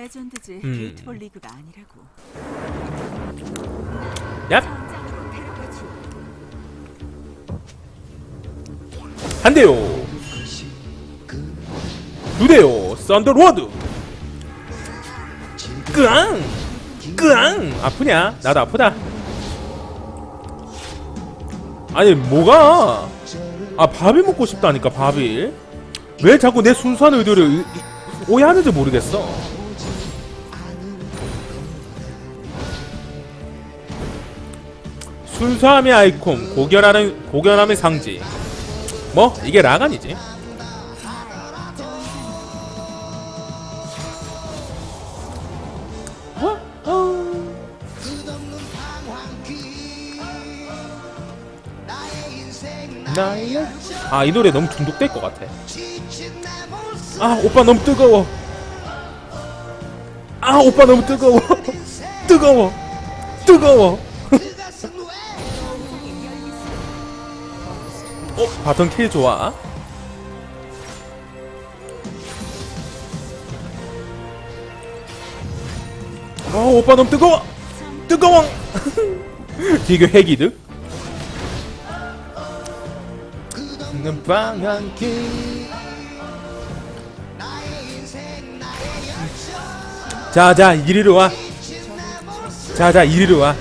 레전드즈 음. 게이트볼 리그가 아니라고. 얍! 전장으로. 한 대요. 두 대요. 썬더로드. 끄앙. 끄앙. 아프냐? 나도 아프다. 아니 뭐가? 아 밥이 먹고 싶다니까 밥이. 왜 자꾸 내 순수한 의도를 이- 오해하는지 모르겠어. 순수함의 아이콘, 고결함의 고결함의 상징. 뭐 이게 라간이지. 나의 아이 노래 너무 중독될 것 같아. 아 오빠 너무 뜨거워. 아 오빠 너무 뜨거워. 뜨거워. 뜨거워. 어 바텀 킬 좋아. 아 오빠 너무 뜨거워. 뜨거워. 디교 핵이득. 는. 자자 이리로 와. 자자 이리로 와.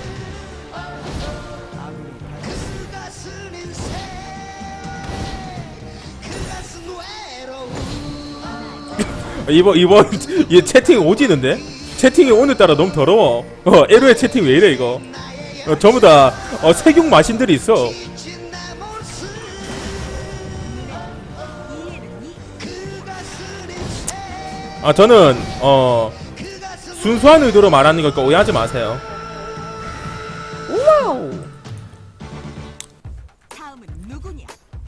이번 이번 얘 채팅 오지는데? 채팅이 오늘따라 너무 더러워. 어 에로의 채팅 왜 이래 이거? 어, 전부 다 어, 색육 마신들이 있어. 아 저는 어 순수한 의도로 말하는 거니까 오해하지 마세요. 와우?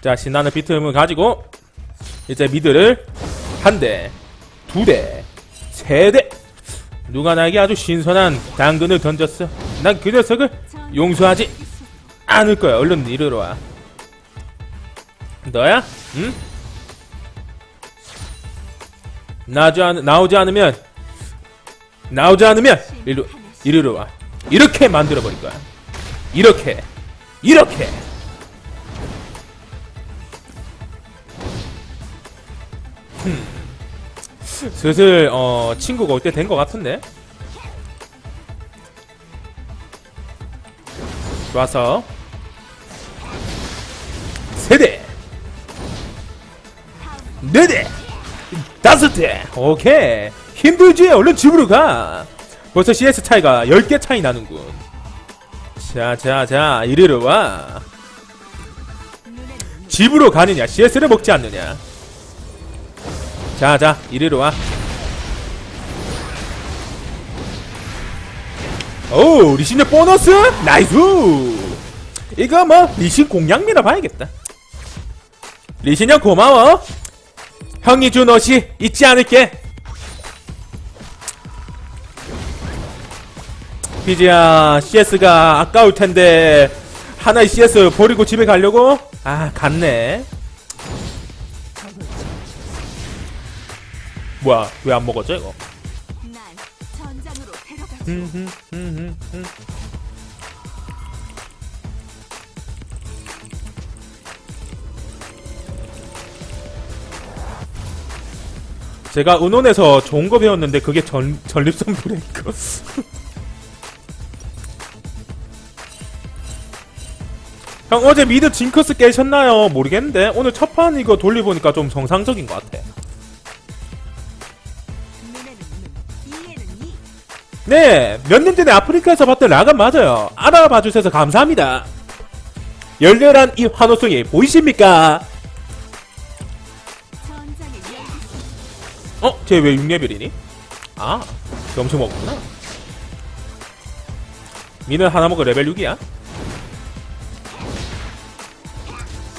자 신나는 비트음을 가지고 이제 미드를 한 대, 두 대, 세 대. 누가 나에게 아주 신선한 당근을 던졌어. 난 그 녀석을 용서하지 않을 거야. 얼른 이리로 와. 너야? 응? 나오지, 않, 나오지 않으면 나오지 않으면 이리로 이리로 와. 이렇게 만들어 버릴 거야. 이렇게 이렇게. 슬슬 어 친구가 올 때 된 것 같은데? 좋아서. 세대! 네대! 다섯 대! 오케이. 힘들지 얼른 집으로 가. 벌써 CS 차이가 10개 차이 나는군. 자자자 이리로 와. 집으로 가느냐 CS를 먹지 않느냐 자자 이리로 와. 오 리신의 보너스? 나이스! 이거 뭐 리신 공략미라 봐야겠다. 리신 형 고마워. 형이 준 옷이 잊지 않을게. 비지야 CS가 아까울 텐데 하나의 CS 버리고 집에 가려고? 아 갔네 뭐야 왜 안 먹었죠 이거 날 전장으로 데려가줘. 음, 음, 음. 제가 은혼에서 좋은 거 배웠는데 그게 전, 전립선 브레이크 형 어제 미드 징크스 깨셨나요? 모르겠는데 오늘 첫 판 이거 돌려보니까 좀 정상적인 것 같아. 네, 몇 년 전에 아프리카에서 봤던 라간 맞아요. 알아봐 주셔서 감사합니다. 열렬한 이 환호성이 보이십니까? 어? 쟤 왜 6레벨이니? 아, 쟤 엄청 먹었구나. 미는 하나 먹어 레벨 6이야?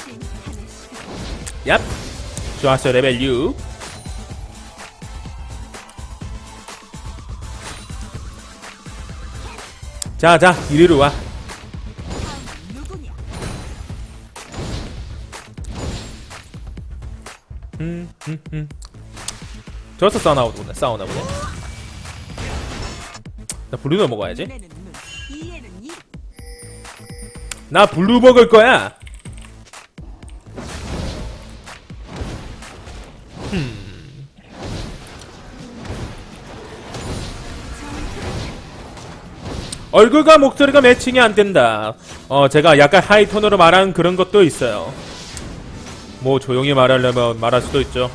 심판의 시간. 얍. 좋았어, 레벨 6. 자, 자, 이리로 와. 음, 음, 음. 저기서 싸우나 보네, 싸우나 보네. 나 블루 넘어가야지 눈에는 눈, 이에는 이. 나 블루 먹을 거야 얼굴과 목소리가 매칭이 안 된다. 어, 제가 약간 하이톤으로 말한 그런 것도 있어요. 뭐 조용히 말하려면 말할 수도 있죠.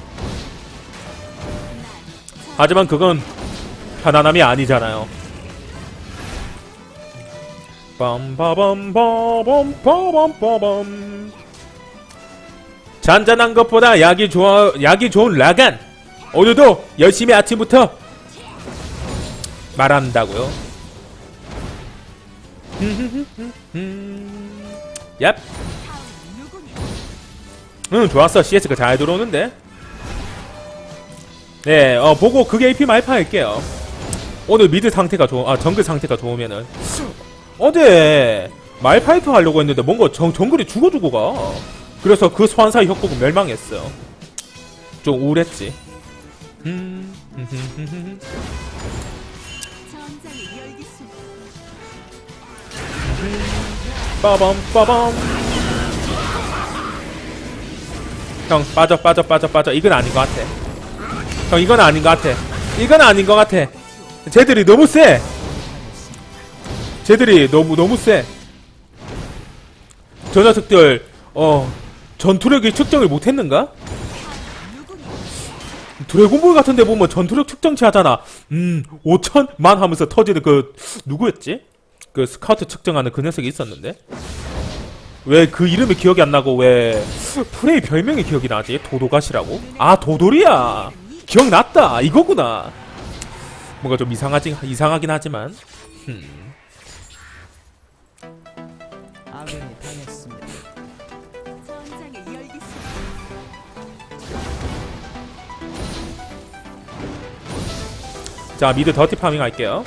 하지만 그건 편안함이 아니잖아요. 빰바밤바밤바밤바밤 잔잔한 것보다 약이 좋아 약이 좋은 라간 오늘도 열심히 아침부터 말한다고요. 얍. 다음 누구냐? 응 좋았어. CS가 잘 들어오는데. 네 어, 보고 그게 AP 말파 할게요. 오늘 미드 상태가 좋, 아 정글 상태가 좋으면은. 어제 말파이터 하려고 했는데 뭔가 정, 정글이 죽어주고 가. 그래서 그 소환사의 협곡은 멸망했어. 좀 우울했지. 음, 빠밤 빠밤. 형 빠져 빠져 빠져 빠져. 이건 아닌 것 같아. 형 이건 아닌 것 같아. 이건 아닌 것 같아. 쟤들이 너무 세. 쟤들이 너무 너무 세저 녀석들 어 전투력이 측정을 못했는가? 드래곤볼 같은데 보면 전투력 측정치 하잖아. 음 5천만 하면서 터지는 그 누구였지? 그 스카우트 측정하는 그 녀석이 있었는데 왜 그 이름이 기억이 안 나고 왜 프레이 별명이 기억이 나지? 도도가시라고? 아 도돌이야 기억났다 이거구나 뭔가 좀 이상하지 이상하긴 하지만 음. 아군이 당했습니다. 전장의 열기수. 자 미드 더티 파밍 할게요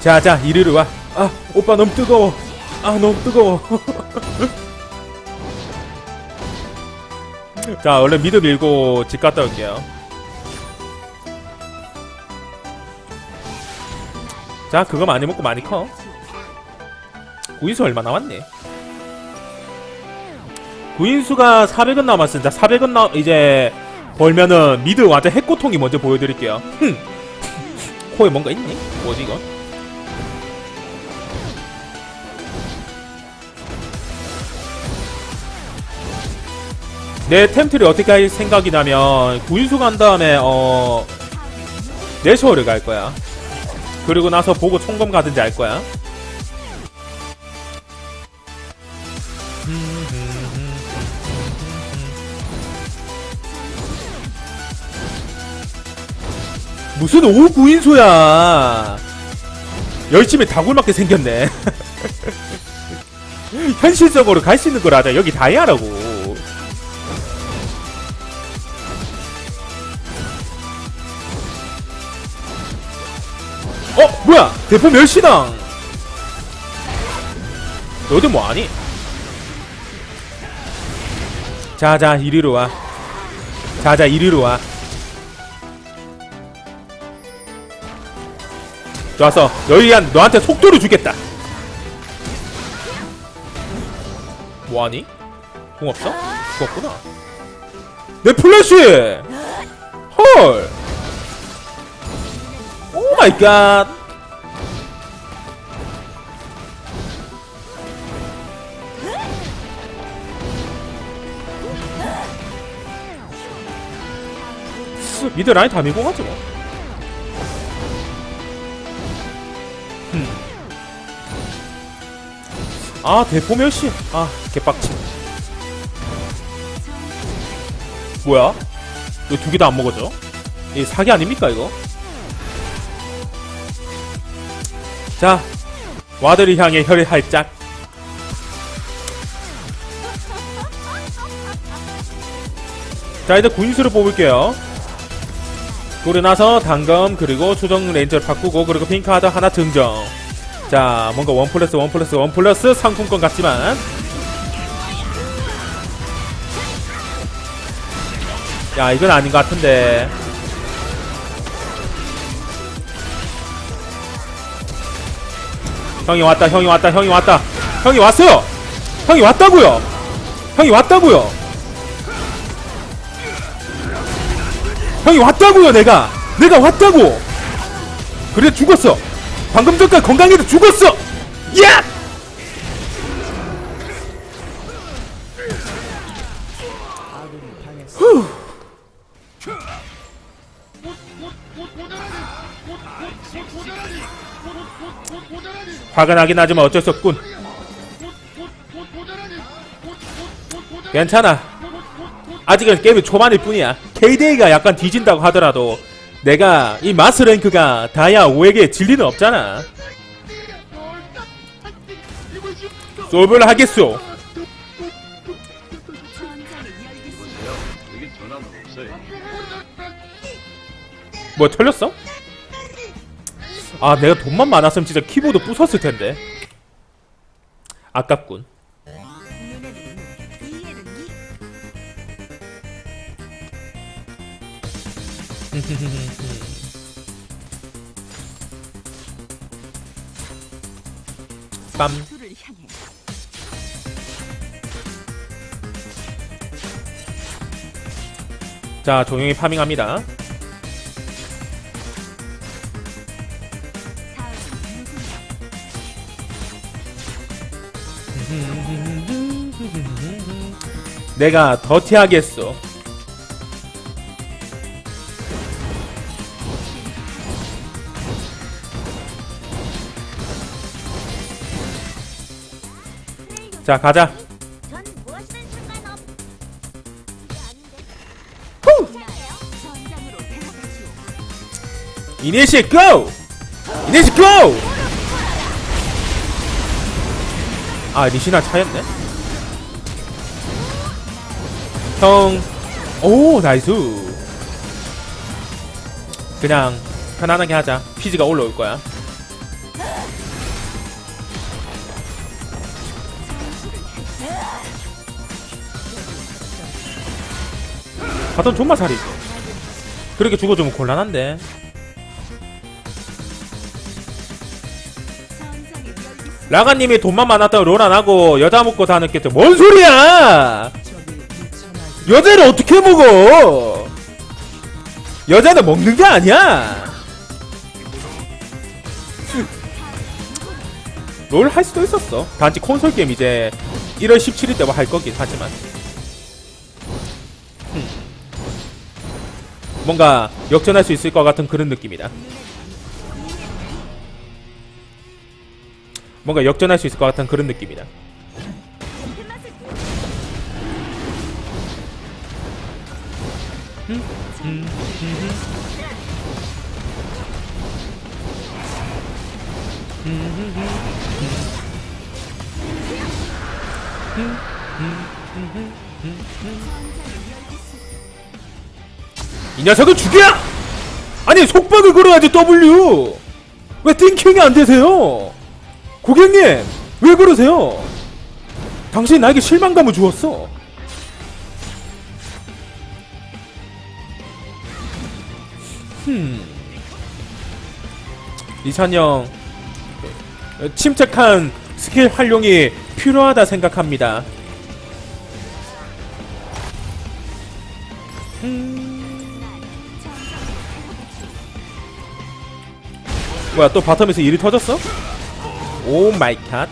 자자 이리로 와 아 오빠 너무 뜨거워. 아 너무 뜨거워. 자 얼른 미드 밀고 집 갔다 올게요. 자 그거 많이 먹고 많이 커. 구인수 얼마 남았니? 구인수가 400원 남았습니다 400원 나 이제 벌면은 미드 완전 핵고통이 먼저 보여드릴게요 흠. 코에 뭔가 있니? 뭐지 이거? 내 템트리 어떻게 할 생각이냐면 구인수 간 다음에 어 내셔를 갈 거야. 그리고 나서 보고 총검 가든지 할 거야. 무슨 오구인수야. 열심히 다굴맞게 생겼네. 현실적으로 갈 수 있는 거라자. 여기 다이아라고. 어 뭐야? 대포 멸시당. 너도 뭐하니? 자자 이리로 와. 자자 이리로 와 좋았어 너희한 너한테 속도를 주겠다. 뭐하니? 공 없어? 죽었구나. 내 플래시! 헐! 오 마이 갓! 미드 라인 다 밀고 가지 뭐 아 대포 멸시 아 개빡치. 뭐야? 이거 두 개 다 안 먹어져 이 사기 아닙니까 이거? 자 와드를 향해 혈의 활짝. 자 이제 구인수를 뽑을게요. 그러고 나서 단검 그리고 수정 레인저를 바꾸고 그리고 핑크하드 하나 증정 자 뭔가 원 플러스 원 플러스 원 플러스 상품권 같지만. 야 이건 아닌 것 같은데. 형이 왔다 형이 왔다 형이 왔다. 형이 왔어요. 형이 왔다고요. 형이 왔다고요. 형이 왔다고요 내가. 내가 왔다고. 그래 죽었어 방금 전까지 건강해도 죽었어! 야! 당했습니다. 화가 나긴 하지만 어쩔 수 없군. 괜찮아. 아직은 게임이 초반일 뿐이야. KDA가 약간 뒤진다고 하더라도 내가 이 마스 랭크가 다이아 5에게 진리는 없잖아 솔브를 하겠소. 뭐 털렸어? 아 내가 돈만 많았으면 진짜 키보드 부쉈을 텐데 아깝군 빰. 둘을 향해. 자 조용히 파밍합니다? 내가 더티하겠어 자 가자 전 무엇이든 상관없. 전장으로 데려가시오. 이니시 고! 이니시 고! 아 리시나 차였네 형, 오 나이스 그냥 편안하게 하자 피지가 올라올 거야 바톤 존마 살이 그렇게 죽어주면 곤란한데 라가님이 돈만 많았다고 롤 안 하고 여자 먹고 다녔겠죠. 뭔 소리야! 여자를 어떻게 먹어? 여자는 먹는 게 아니야. 롤 할 수도 있었어. 단지 콘솔 게임 이제 1월 17일 때뭐 할 거긴 하지만. 뭔가 역전할 수 있을 것 같은 그런 느낌이다. 뭔가 역전할 수 있을 것 같은 그런 느낌이다. 이 녀석을 죽여! 아니 속박을 걸어야지 W! 왜 띵킹이 안 되세요? 고객님 왜 그러세요? 당신이 나에게 실망감을 주었어. 흠. 이찬 형 어, 침착한 스킬 활용이 필요하다 생각합니다. 뭐야 또 바텀에서 일이 터졌어? 오 마이 갓.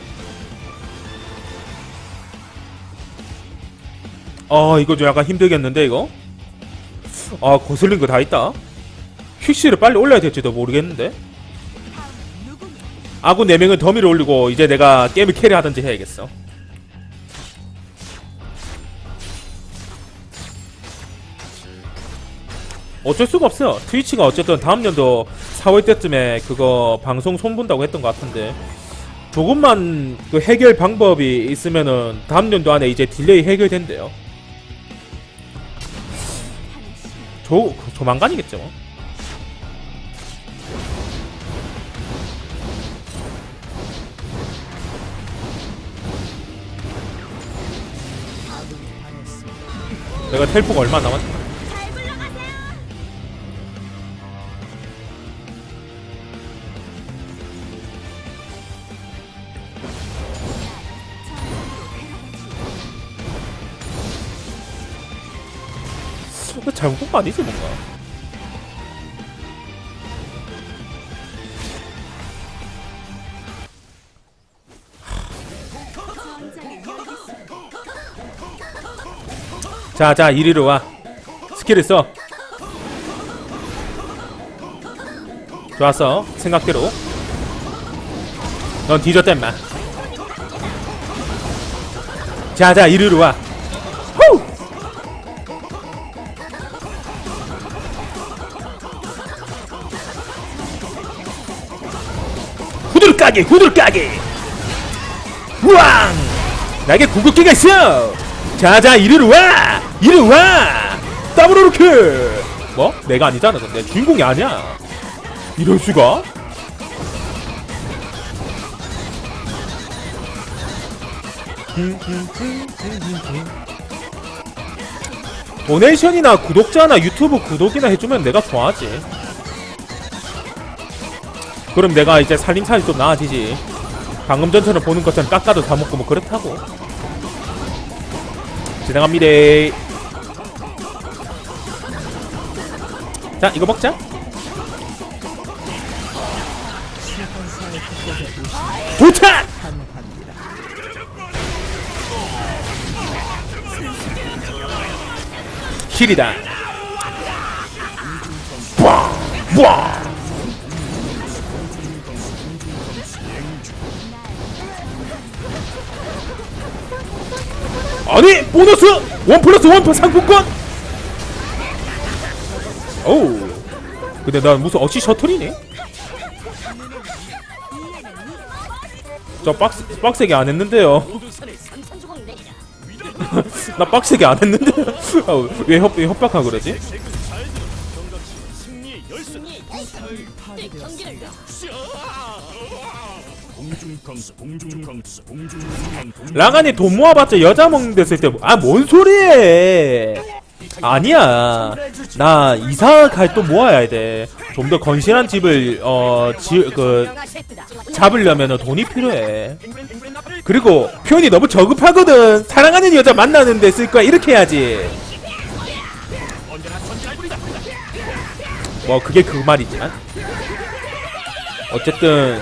아 이거 좀 약간 힘들겠는데 이거? 아 거슬린 거 다 있다. 퀵시를 빨리 올려야 될지도 모르겠는데. 아군 4명은 더미를 올리고 이제 내가 게임을 캐리하든지 해야겠어. 어쩔 수가 없어요. 트위치가 어쨌든 다음 년도 4월 때쯤에 그거 방송 손본다고 했던 것 같은데 조금만 그 해결 방법이 있으면은 다음 년도 안에 이제 딜레이 해결된대요. 조 그 조만간이겠죠. 뭐. 내가 텔포가 얼마 남았지? 잘못 본거 아니지 뭔가? 자, 자, 이리로 와. 스킬을 써. 좋았어. 생각대로. 넌 뒤졌다, 임마. 자, 자, 이리로 와. 까기, 후들 까기. 우왕! 나에게 궁극기가 있어. 자자, 이리로 와. 이리로 와. 더블 오르크. 뭐? 내가 아니잖아, 근데 주인공이 아니야. 이럴 수가? 도네이션이나 구독자나 유튜브 구독이나 해주면 내가 좋아하지. 그럼 내가 이제 살림살이 좀 나아지지. 방금 전처럼 보는 것처럼 깎아도 다 먹고 뭐 그렇다고. 지나갑니다. 자, 이거 먹자. 도착! 힐이다. 꽝! 꽝! 아니 보너스! 원 플러스 원 상품권! 오우. 근데 난 무슨 어시 셔틀이네 저 빡세, 빡세게 안 했는데요. 나 빡세게 안 했는데? 아, 왜 협박하고 그러지? 라간이 돈 모아봤자 여자 먹는 데 쓸 때 아 뭔 소리해? 아니야. 나 이사 갈 돈 모아야 돼 좀 더 건실한 집을 어지그 잡으려면 돈이 필요해. 그리고 표현이 너무 저급하거든. 사랑하는 여자 만나는데 쓸 거야. 이렇게 해야지. 뭐 그게 그 말이지만 어쨌든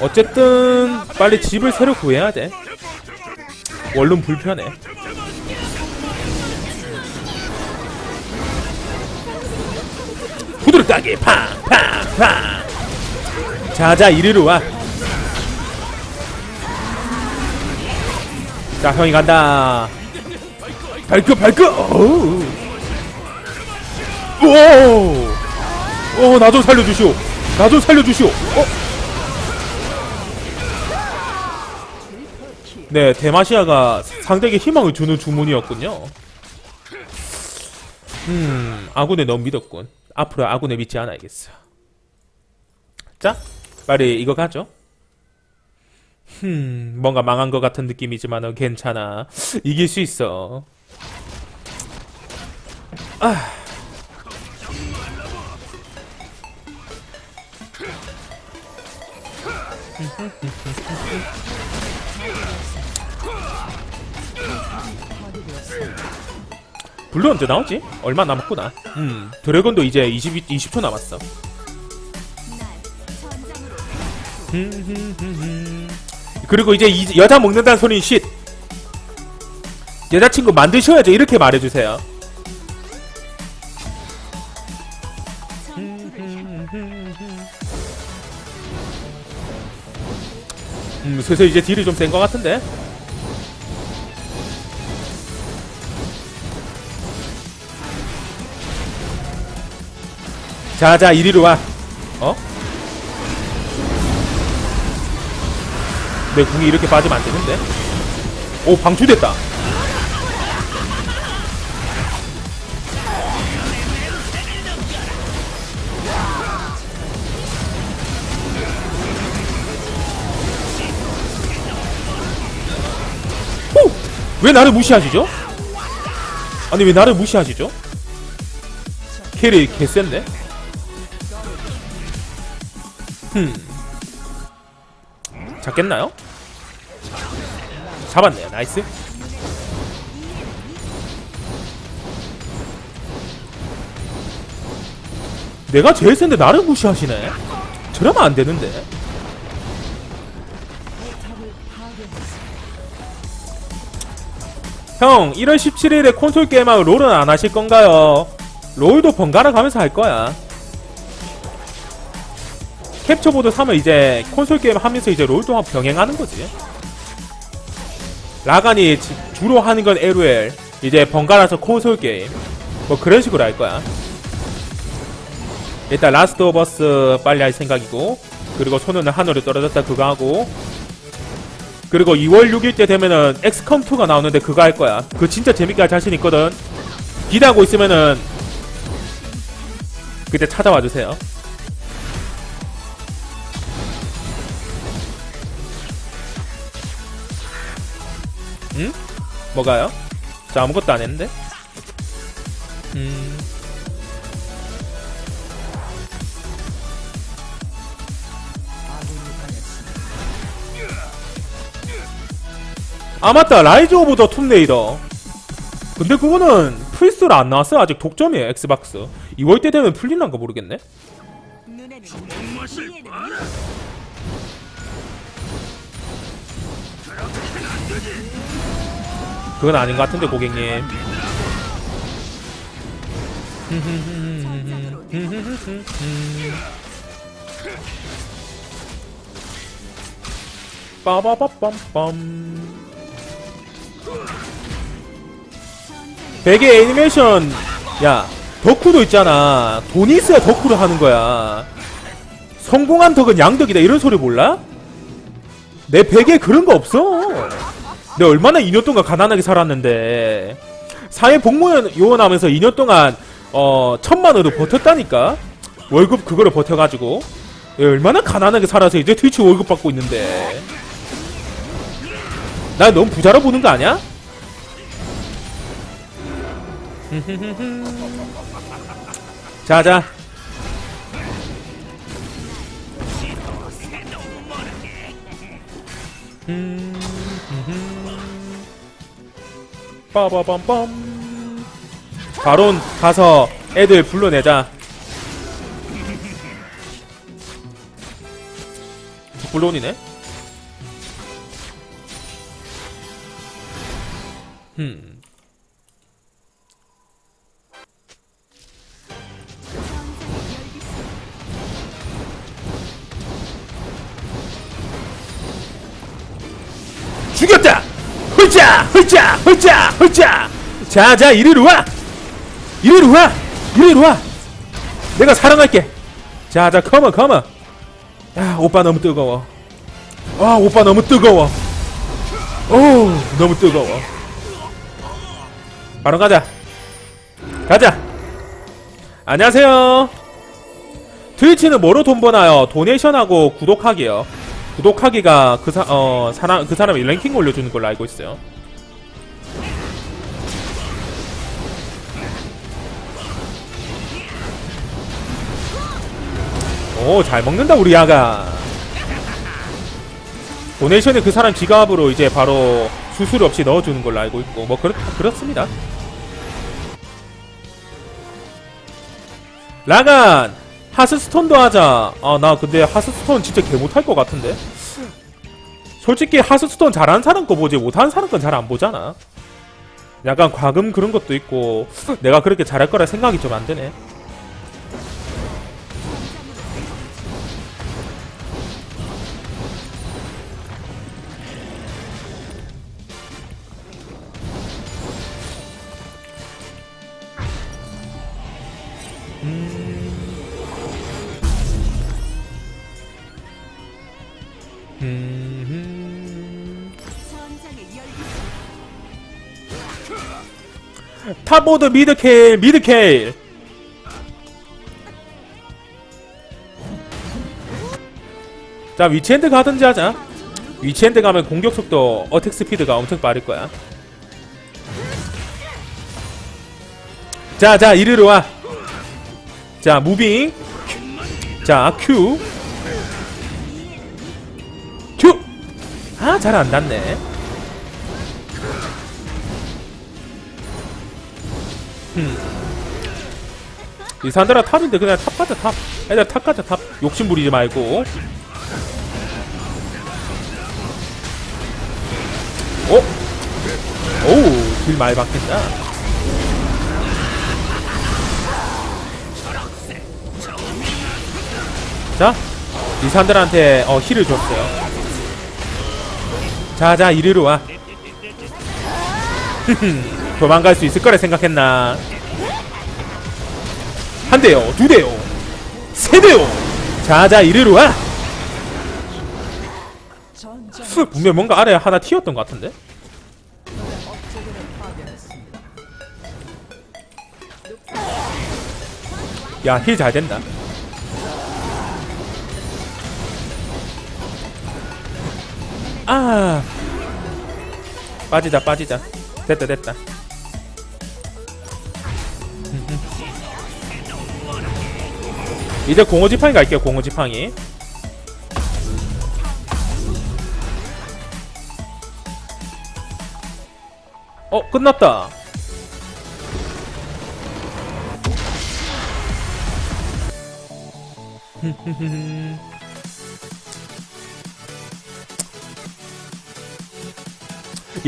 어쨌든 빨리 집을 새로 구해야 돼. 원룸 불편해. 후드를 따게 팡팡팡. 자자 이리로 와. 자 형이 간다. 발표 발표. 어우. 오. 오, 나좀 살려주시오. 나 좀 살려주시오. 어? 네, 대마시아가 상대에게 희망을 주는 주문이었군요. 음, 아군에 너무 믿었군. 앞으로 아군에 믿지 않아야겠어. 자, 빨리 이거 가죠. 흠, 뭔가 망한 것 같은 느낌이지만 어, 괜찮아. 이길 수 있어. 아. 블루 언제 나오지? 얼마 남았구나. 음, 드래곤도 이제 20, 20초 남았어. 그리고 이제 이, 여자 먹는다는 소리는 쉿. 여자친구 만드셔야죠. 이렇게 말해주세요. 음, 슬슬 이제 딜이 좀 센 것 같은데? 자자 이리로 와 어? 내 궁이 이렇게 빠지면 안 되는데 오 방출됐다 왜 나를 무시하시죠? 아니 왜 나를 무시하시죠? 캐리 개센데? 흠. 잡겠나요? 잡았네요. 나이스. 내가 제일 센데 나를 무시하시네? 저러면 안 되는데. 형 1월 17일에 콘솔 게임하고 롤은 안 하실 건가요? 롤도 번갈아 가면서 할 거야 캡처보드 사면 이제 콘솔 게임 하면서 이제 롤 동안 병행하는 거지. 라간이 지- 주로 하는 건 LOL 이제 번갈아서 콘솔 게임. 뭐 그런 식으로 할 거야. 일단 라스트 오브 어스 빨리 할 생각이고 그리고 손은 하늘에 떨어졌다 그거 하고. 그리고 2월 6일 때 되면은 엑스컴2가 나오는데 그거 할 거야. 그거 진짜 재밌게 할 자신 있거든. 기대하고 있으면은 그때 찾아와 주세요 응? 뭐가요? 저 아무것도 안 했는데? 음... 아 맞다 라이즈 오브 더 툼레이더 근데 그거는 플스로 안 나왔어요 아직 독점이에요 엑스박스 2월 때 되면 풀리는가 모르겠네 그건 아닌 것 같은데 고객님. 빠바바빰빰 베개 애니메이션. 야 덕후도 있잖아. 돈이 있어야 덕후를 하는 거야. 성공한 덕은 양덕이다. 이런 소리 몰라? 내 베개에 그런 거 없어 내가 얼마나 2년 동안 가난하게 살았는데. 사회 복무원 요원 하면서 2년 동안 어 천만 원으로 버텼다니까? 월급 그거를 버텨가지고. 내가 얼마나 가난하게 살아서 이제 트위치 월급 받고 있는데. 나 너무 부자로 보는 거 아니야? 자자 빠바밤빰 바론 가서 애들 불러내자. 불론이네? 음 죽였다! 홀자! 홀자! 홀자! 홀자! 자, 자, 이리로 와! 이리로 와! 이리로 와! 내가 사랑할게! 자, 자, 컴온, 컴온! 야, 오빠 너무 뜨거워. 아, 오빠 너무 뜨거워. 오, 너무 뜨거워. 바로 가자. 가자! 안녕하세요. 트위치는 뭐로 돈 버나요? 도네이션하고 구독하기요. 구독하기가 그, 사, 어, 사람, 그 사람이 랭킹 올려주는 걸로 알고 있어요. 오, 잘 먹는다, 우리 야가. 도네이션에 그 사람 지갑으로 이제 바로 수수료 없이 넣어주는 걸로 알고 있고, 뭐, 그렇, 그렇습니다. 라간! 하스스톤도 하자. 아, 나 근데 하스스톤 진짜 개 못할 것 같은데? 솔직히 하스스톤 잘하는 사람 거 보지 못하는 사람 건 잘 안 보잖아. 약간 과금 그런 것도 있고 내가 그렇게 잘할 거라 생각이 좀안 되네. 탑보드 미드케일 미드케일. 자 위치핸드 가든지 하자. 위치핸드 가면 공격 속도 어택 스피드가 엄청 빠를 거야. 자자 이리로 와자 무빙. 자큐큐아잘 안 닿네. 이 산드라 탑인데 그냥 탑 가자, 탑. 애들 탑 가자, 탑. 욕심 부리지 말고. 어? 오우, 길 많이 바뀐다. 자, 이 사람들한테 어, 힐을 줬어요. 자, 자, 이리로 와. 도망갈 수 있을 거라 생각했나? 한 대요, 두 대요, 세 대요. 자, 자, 이리로 와. 분명 뭔가 아래 하나 튀었던 것 같은데? 야, 힐 잘 된다. 아. 빠지자, 빠지자. 됐다, 됐다. 이제 공허지팡이 갈게요, 공허지팡이. 어, 끝났다.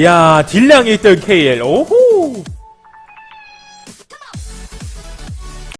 야 딜량 1등 KL 오호